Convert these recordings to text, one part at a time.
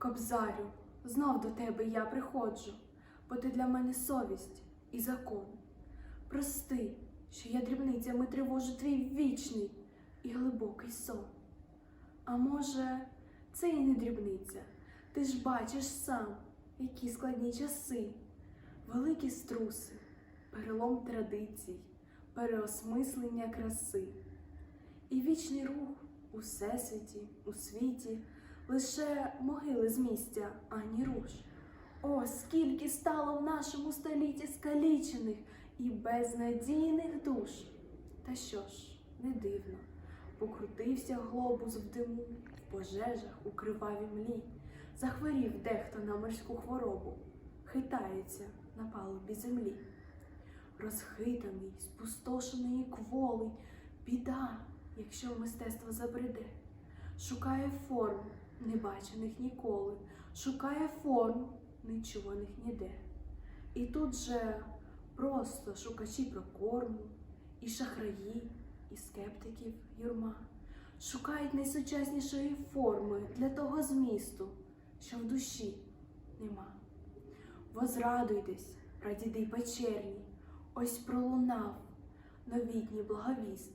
Кобзарю, знов до тебе я приходжу, бо ти для мене совість і закон. Прости, що я дрібницями тривожу твій вічний і глибокий сон. А може, це і не дрібниця, ти ж бачиш сам, які складні часи, великі струси, перелом традицій, переосмислення краси. І вічний рух у всесвіті, у світі, лише могили з місця, ані руш. О, скільки стало в нашому столітті скалічених і безнадійних душ. Та що ж, не дивно, покрутився глобус в диму, в пожежах у кривавій млі, захворів дехто на морську хворобу, хитається на палубі землі. Розхитаний, спустошений і кволий, біда, якщо мистецтво забреде, шукає форм, не бачених ніколи, шукає форм, не чуваних ніде. І тут же просто шукачі прокорму, і шахраї, і скептиків юрма шукають найсучаснішої форми для того змісту, що в душі нема. Возрадуйтесь, прадіди печерні, ось пролунав новітній благовіст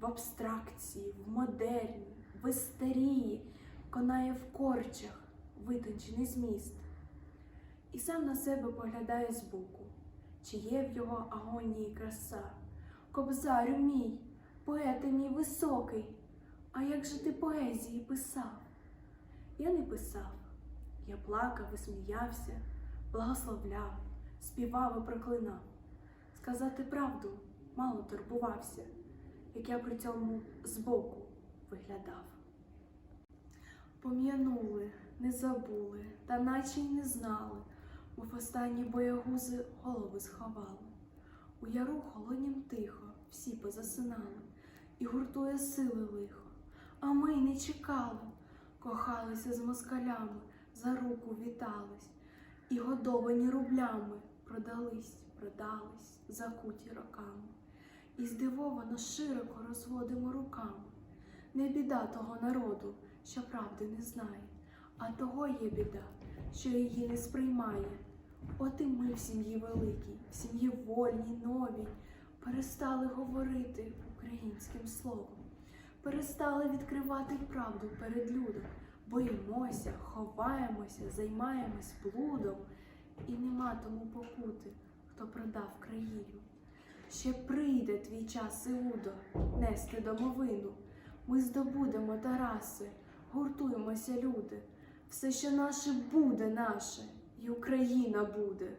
в абстракції, в модерні, в істерії, конає в корчах витончений зміст. І сам на себе поглядає збоку, чи є в його агонії краса. Кобзарю мій, поете мій високий, а як же ти поезії писав? Я не писав, я плакав і сміявся, благословляв, співав і проклинав. Сказати правду мало турбувався, як я при цьому збоку виглядав. Пом'янули, не забули, та наче й не знали, мов останні боягузи голови сховали. У яру холоднім тихо, всі позасинали, і гуртує сили лихо. А ми й не чекали, кохалися з москалями, за руку вітались, і годовані рублями продались, продались, закуті роками. І здивовано широко розводимо руками. Не біда того народу, що правди не знає, а того є біда, що її не сприймає. От і ми в сім'ї великій, в сім'ї вольній, новій, перестали говорити українським словом, перестали відкривати правду перед людом, боїмося, ховаємося, займаємось блудом, і нема тому покути, хто продав країну. Ще прийде твій час, Іудо, нести домовину. Ми здобудемо Тараси, гуртуємося, люди. Все, що наше буде наше, і Україна буде.